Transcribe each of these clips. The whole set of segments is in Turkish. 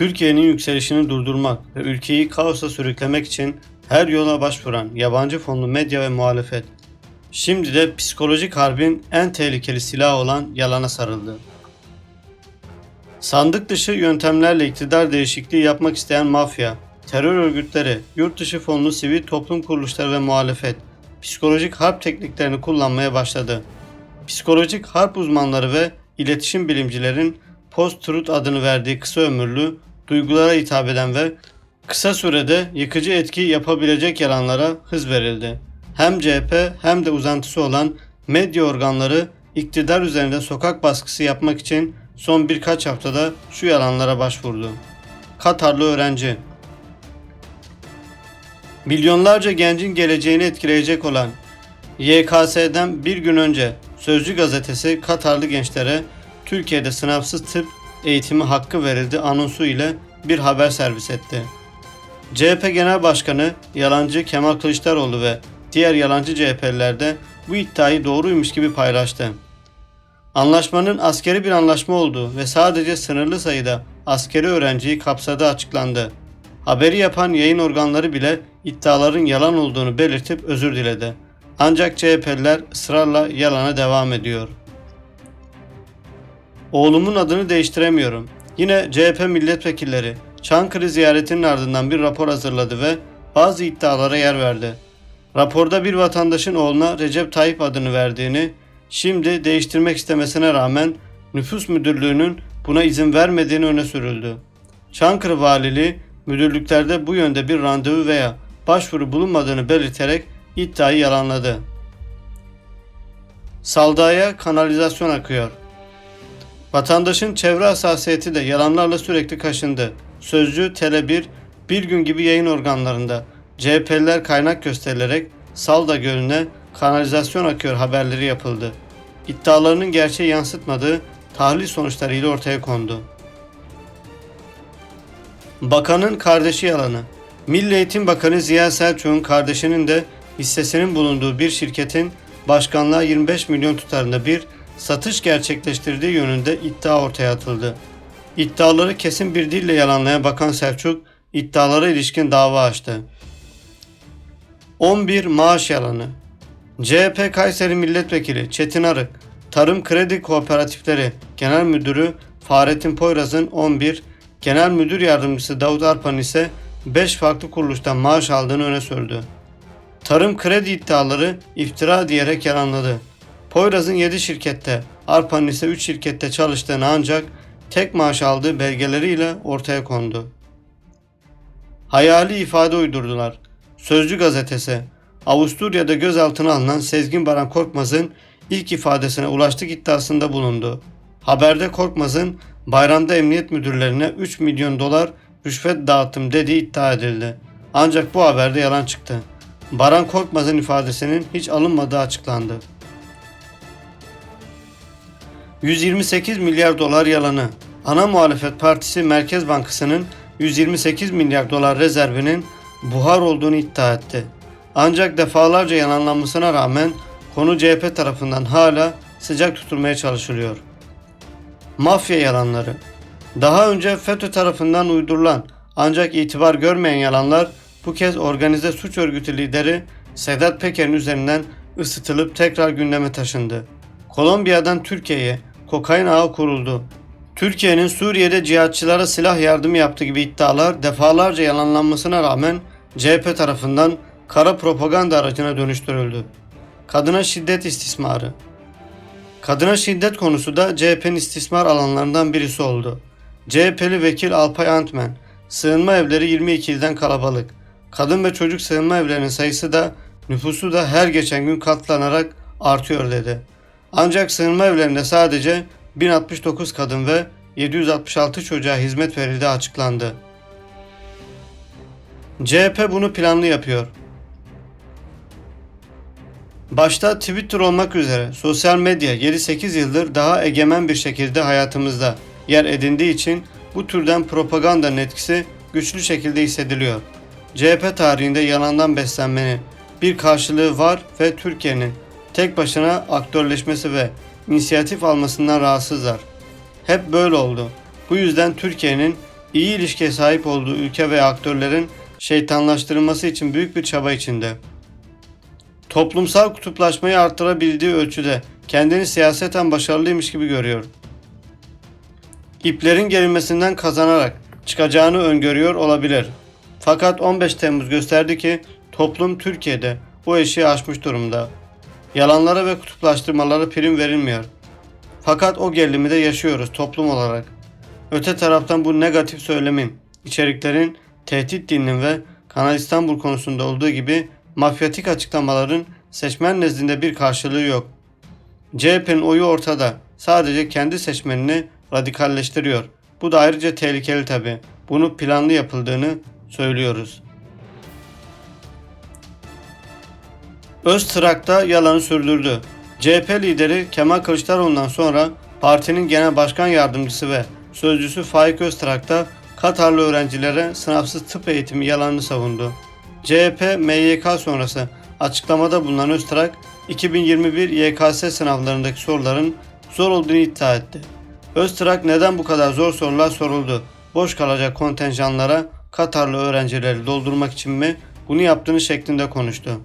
Türkiye'nin yükselişini durdurmak ve ülkeyi kaosa sürüklemek için her yola başvuran yabancı fonlu medya ve muhalefet, şimdi de psikolojik harbin en tehlikeli silahı olan yalana sarıldı. Sandık dışı yöntemlerle iktidar değişikliği yapmak isteyen mafya, terör örgütleri, yurt dışı fonlu sivil toplum kuruluşları ve muhalefet, psikolojik harp tekniklerini kullanmaya başladı. Psikolojik harp uzmanları ve iletişim bilimcilerin post-truth adını verdiği kısa ömürlü, duygulara hitap eden ve kısa sürede yıkıcı etki yapabilecek yalanlara hız verildi. Hem CHP hem de uzantısı olan medya organları iktidar üzerinde sokak baskısı yapmak için son birkaç haftada şu yalanlara başvurdu. Katarlı öğrenci Milyonlarca gencin geleceğini etkileyecek olan YKS'den bir gün önce Sözcü gazetesi Katarlı gençlere Türkiye'de sınavsız tıp eğitimi hakkı verildi anonsu ile bir haber servis etti. CHP Genel Başkanı yalancı Kemal Kılıçdaroğlu ve diğer yalancı CHP'liler de bu iddiayı doğruymuş gibi paylaştı. Anlaşmanın askeri bir anlaşma olduğu ve sadece sınırlı sayıda askeri öğrenciyi kapsadığı açıklandı. Haberi yapan yayın organları bile iddiaların yalan olduğunu belirtip özür diledi. Ancak CHP'liler ısrarla yalana devam ediyor. Oğlumun adını değiştiremiyorum. Yine CHP milletvekilleri Çankırı ziyaretinin ardından bir rapor hazırladı ve bazı iddialara yer verdi. Raporda bir vatandaşın oğluna Recep Tayyip adını verdiğini, şimdi değiştirmek istemesine rağmen nüfus müdürlüğünün buna izin vermediğini öne sürüldü. Çankırı Valiliği müdürlüklerde bu yönde bir randevu veya başvuru bulunmadığını belirterek iddiayı yalanladı. Salda'ya kanalizasyon akıyor. Vatandaşın çevre hassasiyeti de yalanlarla sürekli kaşındı. Sözcü Tele1 bir gün gibi yayın organlarında CHP'liler kaynak gösterilerek Salda Gölü'ne kanalizasyon akıyor haberleri yapıldı. İddialarının gerçeği yansıtmadığı tahlil sonuçlarıyla ortaya kondu. Bakanın kardeşi yalanı. Milli Eğitim Bakanı Ziya Selçuk'un kardeşinin de hissesinin bulunduğu bir şirketin başkanlığa 25 milyon tutarında bir satış gerçekleştirdiği yönünde iddia ortaya atıldı. İddiaları kesin bir dille yalanlayan Bakan Selçuk iddialara ilişkin dava açtı. 11 maaş yalanı. CHP Kayseri Milletvekili Çetin Arık, Tarım Kredi Kooperatifleri Genel Müdürü Fahrettin Poyraz'ın 11, Genel Müdür Yardımcısı Davut Arpan ise 5 farklı kuruluştan maaş aldığını öne sürdü. Tarım kredi iddiaları iftira diyerek yalanladı. Poyraz'ın 7 şirkette, Arpan'ın ise 3 şirkette çalıştığını ancak tek maaş aldığı belgeleriyle ortaya kondu. Hayali ifade uydurdular. Sözcü gazetesi, Avusturya'da gözaltına alınan Sezgin Baran Korkmaz'ın ilk ifadesine ulaştık iddiasında bulundu. Haberde Korkmaz'ın bayramda emniyet müdürlerine 3 milyon dolar rüşvet dağıttım dediği iddia edildi. Ancak bu haberde yalan çıktı. Baran Korkmaz'ın ifadesinin hiç alınmadığı açıklandı. 128 milyar dolar yalanı. Ana muhalefet partisi Merkez Bankası'nın 128 milyar dolar rezervinin buhar olduğunu iddia etti. Ancak defalarca yalanlanmasına rağmen konu CHP tarafından hala sıcak tutulmaya çalışılıyor. Mafya yalanları. Daha önce FETÖ tarafından uydurulan ancak itibar görmeyen yalanlar bu kez organize suç örgütü lideri Sedat Peker'in üzerinden ısıtılıp tekrar gündeme taşındı. Kolombiya'dan Türkiye'ye kokain ağı kuruldu. Türkiye'nin Suriye'de cihatçılara silah yardımı yaptığı gibi iddialar defalarca yalanlanmasına rağmen CHP tarafından kara propaganda aracına dönüştürüldü. Kadına şiddet istismarı. Kadına şiddet konusu da CHP'nin istismar alanlarından birisi oldu. CHP'li vekil Alpay Antmen, sığınma evleri 22 ilden kalabalık. Kadın ve çocuk sığınma evlerinin sayısı da nüfusu da her geçen gün katlanarak artıyor dedi. Ancak sığınma evlerinde sadece 1069 kadın ve 766 çocuğa hizmet verildiği açıklandı. CHP bunu planlı yapıyor. Başta Twitter olmak üzere sosyal medya 7-8 yıldır daha egemen bir şekilde hayatımızda yer edindiği için bu türden propagandanın etkisi güçlü şekilde hissediliyor. CHP tarihinde yalandan beslenmenin bir karşılığı var ve Türkiye'nin tek başına aktörleşmesi ve inisiyatif almasından rahatsızlar. Hep böyle oldu. Bu yüzden Türkiye'nin iyi ilişkiye sahip olduğu ülke ve aktörlerin şeytanlaştırılması için büyük bir çaba içinde. Toplumsal kutuplaşmayı arttırabildiği ölçüde kendini siyaseten başarılıymış gibi görüyor. İplerin gerilmesinden kazanarak çıkacağını öngörüyor olabilir. Fakat 15 Temmuz gösterdi ki toplum Türkiye'de o eşiği aşmış durumda. Yalanlara ve kutuplaştırmalara prim verilmiyor. Fakat o gerilimi de yaşıyoruz toplum olarak. Öte taraftan bu negatif söylemin, içeriklerin, tehdit dilinin ve Kanal İstanbul konusunda olduğu gibi mafyatik açıklamaların seçmen nezdinde bir karşılığı yok. CHP'nin oyu ortada. Sadece kendi seçmenini radikalleştiriyor. Bu da ayrıca tehlikeli tabi. Bunu planlı yapıldığını söylüyoruz. Öztrak'ta yalanı sürdürdü. CHP lideri Kemal Kılıçdaroğlu'ndan sonra partinin genel başkan yardımcısı ve sözcüsü Faik Öztrak'ta Katarlı öğrencilere sınavsız tıp eğitimi yalanını savundu. CHP MYK sonrası açıklamada bulunan Öztrak, 2021 YKS sınavlarındaki soruların zor olduğunu iddia etti. Öztrak neden bu kadar zor sorular soruldu? Boş kalacak kontenjanlara Katarlı öğrencileri doldurmak için mi bunu yaptığını şeklinde konuştu.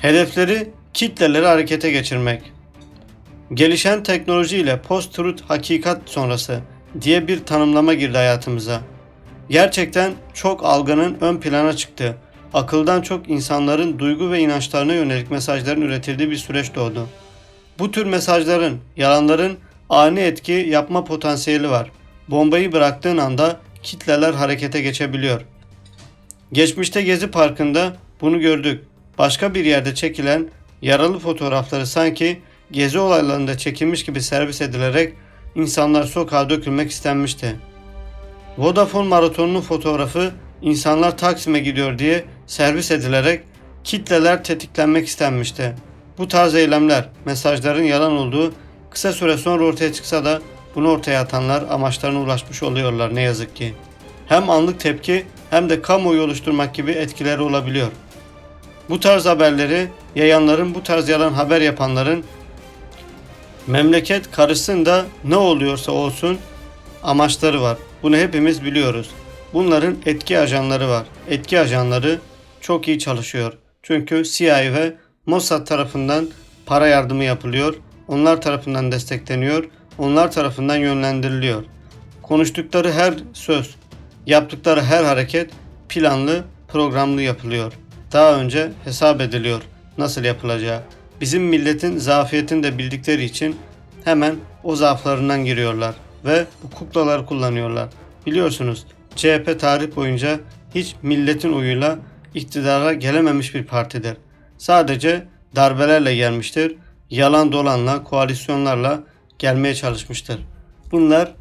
Hedefleri kitleleri harekete geçirmek. Gelişen teknoloji ile post-truth hakikat sonrası diye bir tanımlama girdi hayatımıza. Gerçekten çok algının ön plana çıktı. Akıldan çok insanların duygu ve inançlarına yönelik mesajların üretildiği bir süreç doğdu. Bu tür mesajların, yalanların ani etki yapma potansiyeli var. Bombayı bıraktığın anda kitleler harekete geçebiliyor. Geçmişte Gezi Parkı'nda bunu gördük. Başka bir yerde çekilen yaralı fotoğrafları sanki gezi olaylarında çekilmiş gibi servis edilerek insanlar sokağa dökülmek istenmişti. Vodafone maratonunun fotoğrafı insanlar Taksim'e gidiyor diye servis edilerek kitleler tetiklenmek istenmişti. Bu tarz eylemler, mesajların yalan olduğu kısa süre sonra ortaya çıksa da bunu ortaya atanlar amaçlarına ulaşmış oluyorlar ne yazık ki. Hem anlık tepki hem de kamuoyu oluşturmak gibi etkileri olabiliyor. Bu tarz haberleri yayanların, bu tarz yalan haber yapanların memleket karışsın da ne oluyorsa olsun amaçları var. Bunu hepimiz biliyoruz. Bunların etki ajanları var. Etki ajanları çok iyi çalışıyor. Çünkü CIA ve Mossad tarafından para yardımı yapılıyor. Onlar tarafından destekleniyor. Onlar tarafından yönlendiriliyor. Konuştukları her söz, yaptıkları her hareket planlı, programlı yapılıyor. Daha önce hesap ediliyor nasıl yapılacağı. Bizim milletin zafiyetini de bildikleri için hemen o zaaflarından giriyorlar ve bu kuklaları kullanıyorlar. Biliyorsunuz CHP tarih boyunca hiç milletin oyuyla iktidara gelememiş bir partidir. Sadece darbelerle gelmiştir. Yalan dolanla, koalisyonlarla gelmeye çalışmıştır. Bunlar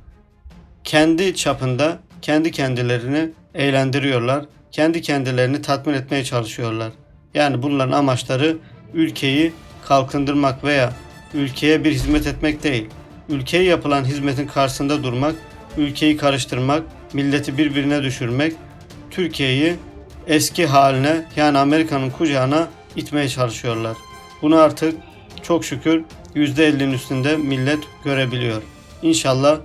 kendi çapında kendi kendilerini eğlendiriyorlar. Kendi kendilerini tatmin etmeye çalışıyorlar. Yani bunların amaçları ülkeyi kalkındırmak veya ülkeye bir hizmet etmek değil. Ülkeye yapılan hizmetin karşısında durmak, ülkeyi karıştırmak, milleti birbirine düşürmek, Türkiye'yi eski haline yani Amerika'nın kucağına itmeye çalışıyorlar. Bunu artık çok şükür %50'nin üstünde millet görebiliyor. İnşallah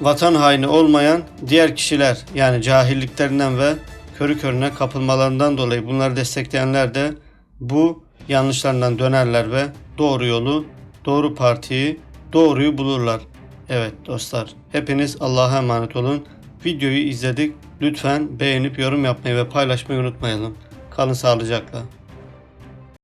vatan haini olmayan diğer kişiler yani cahilliklerinden ve körü körüne kapılmalarından dolayı bunları destekleyenler de bu yanlışlarından dönerler ve doğru yolu, doğru partiyi, doğruyu bulurlar. Evet dostlar, hepiniz Allah'a emanet olun. Videoyu izledik. Lütfen beğenip yorum yapmayı ve paylaşmayı unutmayalım. Kalın sağlıcakla.